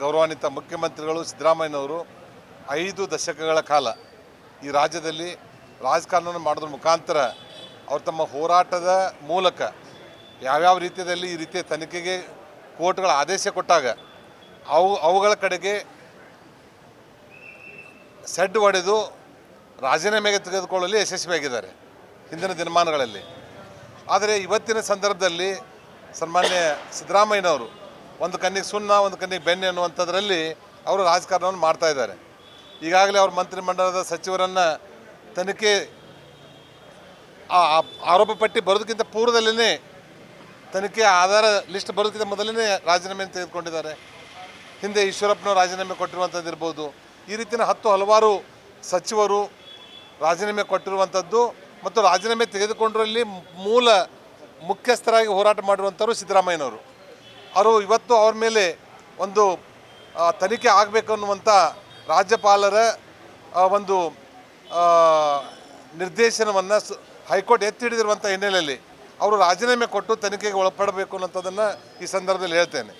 ಗೌರವಾನ್ವಿತ ಮುಖ್ಯಮಂತ್ರಿಗಳು ಸಿದ್ದರಾಮಯ್ಯನವರು ಐದು ದಶಕಗಳ ಕಾಲ ಈ ರಾಜ್ಯದಲ್ಲಿ ರಾಜಕಾರಣವನ್ನು ಮಾಡೋದ್ರ ಮುಖಾಂತರ ಅವರು ತಮ್ಮ ಹೋರಾಟದ ಮೂಲಕ ಯಾವ್ಯಾವ ರೀತಿಯಲ್ಲಿ ಈ ರೀತಿಯ ತನಿಖೆಗೆ ಕೋರ್ಟ್ಗಳ ಆದೇಶ ಕೊಟ್ಟಾಗ ಅವು ಅವುಗಳ ಕಡೆಗೆ ಸೆಡ್ ಹೊಡೆದು ರಾಜೀನಾಮೆಗೆ ತೆಗೆದುಕೊಳ್ಳಲು ಯಶಸ್ವಿಯಾಗಿದ್ದಾರೆ ಹಿಂದಿನ ದಿನಮಾನಗಳಲ್ಲಿ. ಆದರೆ ಇವತ್ತಿನ ಸಂದರ್ಭದಲ್ಲಿ ಸನ್ಮಾನ್ಯ ಸಿದ್ದರಾಮಯ್ಯನವರು ಒಂದು ಕಣ್ಣಿಗೆ ಸುಣ್ಣ, ಒಂದು ಕಣ್ಣಿಗೆ ಬೆಣ್ಣೆ ಅನ್ನುವಂಥದ್ರಲ್ಲಿ ಅವರು ರಾಜಕಾರಣವನ್ನು ಮಾಡ್ತಾ ಇದ್ದಾರೆ. ಈಗಾಗಲೇ ಅವ್ರ ಮಂತ್ರಿಮಂಡಲದ ಸಚಿವರನ್ನು ತನಿಖೆ ಆರೋಪ ಪಟ್ಟಿ ಬರೋದಕ್ಕಿಂತ ಪೂರ್ವದಲ್ಲೇ ತನಿಖೆ ಆಧಾರ ಲಿಸ್ಟ್ ಬರೋದಕ್ಕಿಂತ ಮೊದಲೇ ರಾಜೀನಾಮೆಯನ್ನು ತೆಗೆದುಕೊಂಡಿದ್ದಾರೆ. ಹಿಂದೆ ಈಶ್ವರಪ್ಪನವರು ರಾಜೀನಾಮೆ ಕೊಟ್ಟಿರುವಂಥದ್ದು ಇರ್ಬೋದು. ಈ ರೀತಿಯ ಹತ್ತು ಹಲವಾರು ಸಚಿವರು ರಾಜೀನಾಮೆ ಕೊಟ್ಟಿರುವಂಥದ್ದು ಮತ್ತು ರಾಜೀನಾಮೆ ತೆಗೆದುಕೊಂಡರಲ್ಲಿ ಮೂಲ ಮುಖ್ಯಸ್ಥರಾಗಿ ಹೋರಾಟ ಮಾಡಿರುವಂಥವ್ರು ಸಿದ್ದರಾಮಯ್ಯನವರು. ಅವರು ಇವತ್ತು ಅವ್ರ ಮೇಲೆ ಒಂದು ತನಿಖೆ ಆಗಬೇಕು ಅನ್ನುವಂಥ ರಾಜ್ಯಪಾಲರ ಒಂದು ನಿರ್ದೇಶನವನ್ನು ಹೈಕೋರ್ಟ್ ಎತ್ತಿ ಹಿಡಿದಿರುವಂಥ ಹಿನ್ನೆಲೆಯಲ್ಲಿ ಅವರು ರಾಜೀನಾಮೆ ಕೊಟ್ಟು ತನಿಖೆಗೆ ಒಳಪಡಬೇಕು ಅನ್ನೋಂಥದ್ದನ್ನು ಈ ಸಂದರ್ಭದಲ್ಲಿ ಹೇಳ್ತೇನೆ.